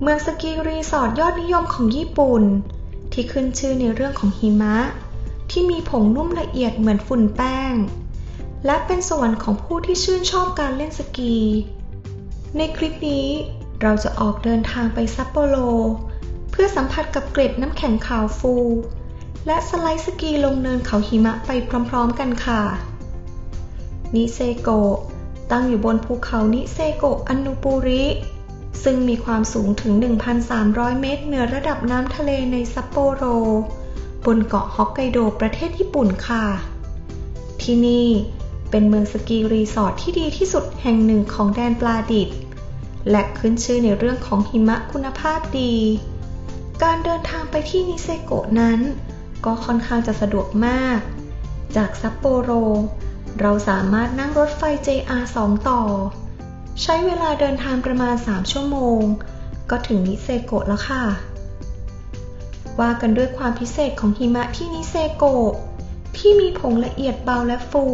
เมืองสกีรีสอร์ทยอดนิยมของญี่ปุ่น ที่ขึ้นชื่อในเรื่องของหิมะ ที่มีผงนุ่มละเอียดเหมือนฝุ่นแป้ง และเป็นสวรรค์ของผู้ที่ชื่นชอบการเล่นสกี ในคลิปนี้เราจะออกเดินทางไปซัปโปโร เพื่อสัมผัสกับเกล็ดน้ำแข็งขาวฟู และสไลด์สกีลงเนินเขาหิมะไปพร้อมๆกันค่ะ นิเซโกะตั้งอยู่บนภูเขานิเซโกะอันนูปุริ ซึ่งมีความสูงถึง 1,300 เมตรเหนือระดับน้ำทะเลในซัปโปโร บนเกาะฮอกไกโดประเทศญี่ปุ่นค่ะ ที่นี่เป็นเมืองสกีรีสอร์ทที่ดีที่สุดแห่งหนึ่งของแดนปลาดิบและขึ้นชื่อในเรื่องของหิมะคุณภาพดี การเดินทางไปที่นิเซโกะนั้น ก็ค่อนข้างจะสะดวกมาก จากซัปโปโร เราสามารถนั่งรถไฟ JR 2 ต่อ ใช้เวลาเดินทางประมาณ 3 ชั่วโมง ก็ถึงนิเซโกะแล้วค่ะ ว่ากันด้วยความพิเศษของหิมะที่นิเซโกะที่มีผงละเอียดเบาและฟู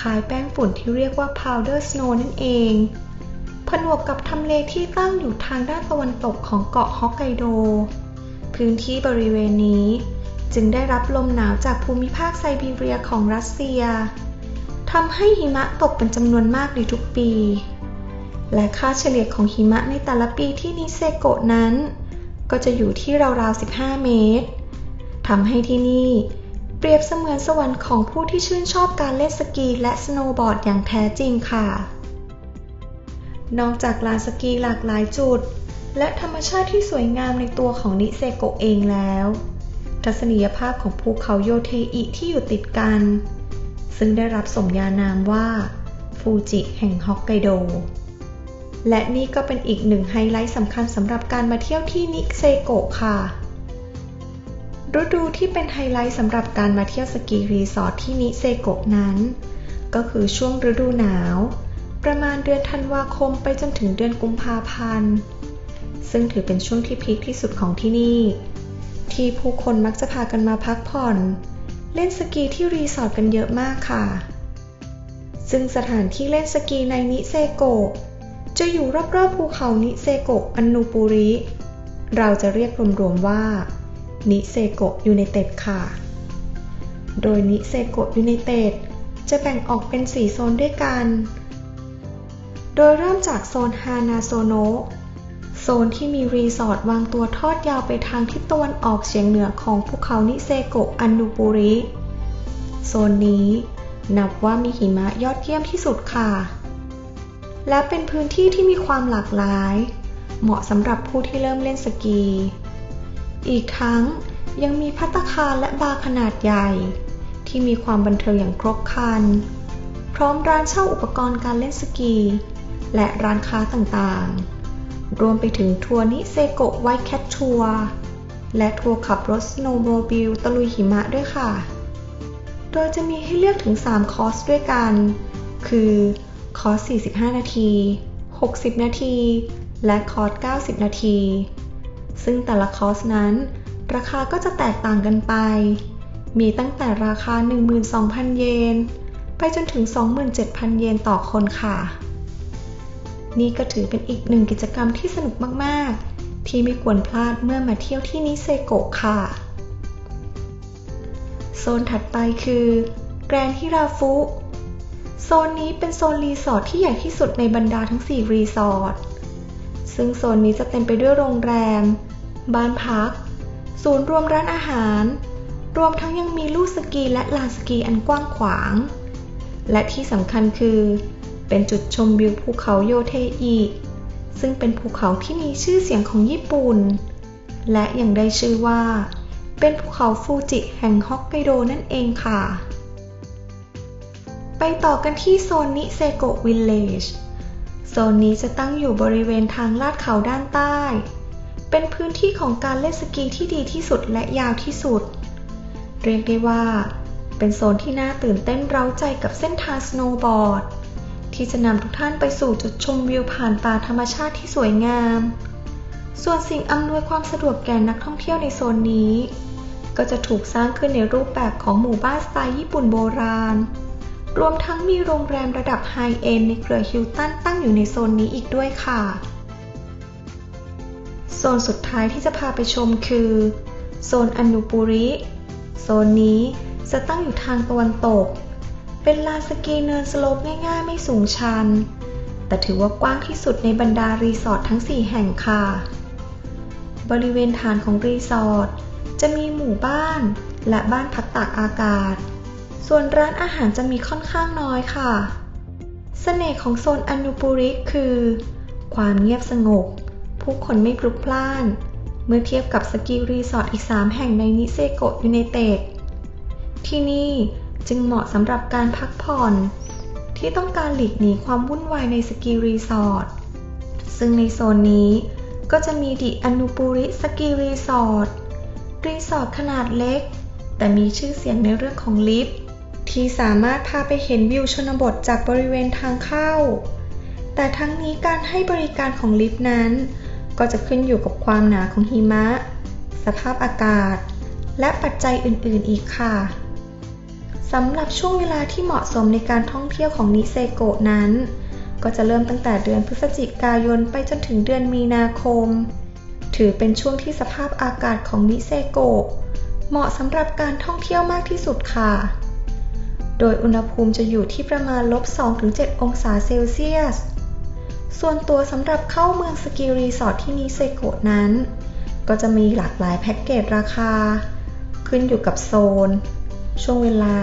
คล้ายแป้งฝุ่นที่เรียกว่า powder snow นั่นเอง ผนวกกับทำเลที่ตั้งอยู่ทางด้านตะวันตกของเกาะฮอกไกโด พื้นที่บริเวณนี้ จึงได้รับลมหนาวจากภูมิภาคไซบีเรียของรัสเซียทำให้หิมะตกเป็นจำนวนมากในทุกปี และค่าเฉลี่ยของหิมะในแต่ละปีที่นิเซโกะนั้น ก็จะอยู่ที่ราวๆ 15 เมตร ทำให้ที่นี่เปรียบเสมือนสวรรค์ของผู้ที่ชื่นชอบการเล่นสกีและสโนว์บอร์ดอย่างแท้จริงค่ะ นอกจากลานสกีหลากหลายจุด และธรรมชาติที่สวยงามในตัวของนิเซโกะเองแล้ว ทัศนียภาพของภูเขาโยเทอิที่อยู่ติดกัน ซึ่งได้รับสมญานามว่า ฟูจิแห่งฮอกไกโด และนี่ก็เป็นอีกหนึ่งไฮไลท์สำคัญสำหรับการมาเที่ยวที่นิเซโกะค่ะ ฤดูที่เป็นไฮไลท์สำหรับการมาเที่ยวสกีรีสอร์ทที่นิเซโกะนั้น ก็คือช่วงฤดูหนาว ประมาณเดือนธันวาคมไปจนถึงเดือนกุมภาพันธ์ ซึ่งถือเป็นช่วงที่พีคที่สุดของที่นี่ ที่ผู้คนมักจะพากันมาพักผ่อน เล่นสกีที่รีสอร์ทกันเยอะมากค่ะ ซึ่งสถานที่เล่นสกีในนิเซโกะ จะอยู่รอบๆภูเขานิเซโกะอันนูปุริ เราจะเรียกรวมๆว่า นิเซโกะยูไนเต็ดค่ะ โดยนิเซโกะยูไนเต็ดจะแบ่งออกเป็น 4 โซนด้วยกัน โดยเริ่มจากโซนฮานาโซโนะโซนที่มีรีสอร์ทวางตัวทอดยาวไปทางทิศตะวันออกเฉียงเหนือของภูเขานิเซโกะอันนูปุริ โซนนี้นับว่ามีหิมะยอดเยี่ยมที่สุดค่ะ และเป็นพื้นที่ที่มีความหลากหลาย เหมาะสำหรับผู้ที่เริ่มเล่นสกี อีกทั้งยังมีพัตคารและบาร์ขนาดใหญ่ ที่มีความบันเทิงอย่างครบครัน พร้อมร้านเช่าอุปกรณ์การเล่นสกี และร้านค้าต่างๆ รวมไปถึงทัวร์นิเซโกะไวท์แคททัวร์และทัวร์ขับรถสโนว์โมบิลตะลุยหิมะด้วยค่ะ โดยจะมีให้เลือกถึง 3 คอร์สด้วยกัน คือ คอร์ส 45 นาที 60 นาที และคอร์ส 90 นาที ซึ่งแต่ละคอร์สนั้น ราคาก็จะแตกต่างกันไป มีตั้งแต่ราคา 12,000 เยน ไปจนถึง 27,000 เยนต่อคนค่ะ นี่ก็ถือเป็นอีกหนึ่งกิจกรรมที่สนุกมากๆ ที่ไม่ควรพลาดเมื่อมาเที่ยวที่นิเซโกะค่ะ โซนถัดไปคือแกรนฮิราฟุ โซนนี้เป็นโซนรีสอร์ทที่ใหญ่ที่สุดในบรรดาทั้ง 4 รีสอร์ท ซึ่งโซนนี้จะเต็มไปด้วยโรงแรม บ้านพัก ศูนย์รวมร้านอาหาร รวมทั้งยังมีลู่สกีและลานสกีอันกว้างขวาง และที่สำคัญคือ เป็นจุดชมวิวภูเขาโยเทอิซึ่งเป็นภูเขาที่มีชื่อเสียงของญี่ปุ่น และยังได้ชื่อว่า เป็นภูเขาฟูจิแห่งฮอกไกโดนั่นเองค่ะ ไปต่อกันที่โซนนิเซโกวิลเลจ โซนนี้จะตั้งอยู่บริเวณทางลาดเขาด้านใต้ เป็นพื้นที่ของการเล่นสกีที่ดีที่สุดและยาวที่สุด เรียกได้ว่า เป็นโซนที่น่าตื่นเต้นเร้าใจกับเส้นทางสโนว์บอร์ด ที่จะนำทุกท่านไปสู่จุดชมวิวผ่านป่าธรรมชาติที่สวยงาม ส่วนสิ่งอำนวยความสะดวกแก่นักท่องเที่ยวในโซนนี้ ก็จะถูกสร้างขึ้นในรูปแบบของหมู่บ้านสไตล์ญี่ปุ่นโบราณ รวมทั้งมีโรงแรมระดับไฮเอนในเครือฮิลตันตั้งอยู่ในโซนนี้อีกด้วยค่ะ โซนสุดท้ายที่จะพาไปชมคือ โซนอนุปุริ โซนนี้จะตั้งอยู่ทางตะวันตก เป็นลานสกีเนินสโลปง่ายๆ ไม่สูงชัน แต่ถือว่ากว้างที่สุดในบรรดารีสอร์ททั้ง 4 แห่งค่ะ บริเวณฐานของรีสอร์ทจะมีหมู่บ้านและบ้านพักตากอากาศ ส่วนร้านอาหารจะมีค่อนข้างน้อยค่ะเสน่ห์ของโซนอนุปุริคือ ความเงียบสงบ ผู้คนไม่พลุกพล่าน เมื่อเทียบกับสกีรีสอร์ทอีก 3 แห่งในนิเซโกะยูไนเต็ดที่นี่จึงเหมาะสำหรับการพักผ่อน ที่ต้องการหลีกหนีความวุ่นวายในสกีรีสอร์ทซึ่งในโซนนี้ก็จะมีดิอนุปุริสกีรีสอร์ทรีสอร์ทขนาดเล็ก แต่มีชื่อเสียงในเรื่องของลิฟต์ ที่สามารถพาไปเห็นวิวชนบทจากบริเวณทางเข้า แต่ทั้งนี้การให้บริการของลิฟต์นั้น ก็จะขึ้นอยู่กับความหนาของหิมะ สภาพอากาศ และปัจจัยอื่น ๆ อีกค่ะสำหรับช่วงเวลาที่เหมาะสมในการท่องเที่ยวของนิเซโกะนั้น ก็จะเริ่มตั้งแต่เดือนพฤศจิกายนไปจนถึงเดือนมีนาคม ถือเป็นช่วงที่สภาพอากาศของนิเซโกะเหมาะสำหรับการท่องเที่ยวมากที่สุดค่ะ โดยอุณหภูมิจะอยู่ที่ประมาณลบ 2-7 องศาเซลเซียส ส่วนตัวสำหรับเข้าเมืองสกีรีสอร์ทที่นิเซโกะนั้น ก็จะมีหลากหลายแพ็กเกจราคา ขึ้นอยู่กับโซน ช่วงเวลา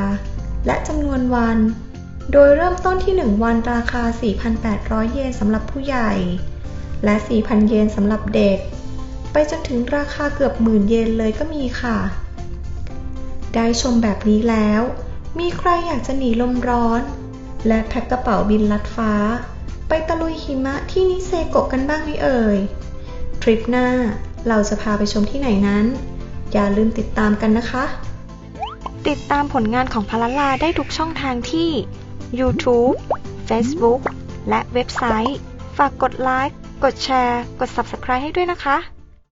และจำนวนวัน โดยเริ่มต้นที่ 1 วันราคา 4,800 เยนสำหรับผู้ใหญ่ และ 4,000 เยนสำหรับเด็ก ไปจนถึงราคาเกือบหมื่นเยนเลยก็มีค่ะ ได้ชมแบบนี้แล้ว มีใครอยากจะหนีลมร้อน และแพ็คกระเป๋าบินลัดฟ้า ไปตะลุยหิมะที่นิเซโกะกันบ้างไหมเอ่ย ทริปหน้าเราจะพาไปชมที่ไหนนั้น อย่าลืมติดตามกันนะคะ ติดตามผลงานของพลาลาได้ทุกช่องทางที่ YouTube Facebook และเว็บไซต์ ฝากกดไลค์ กดแชร์ กด Subscribe ให้ด้วยนะคะ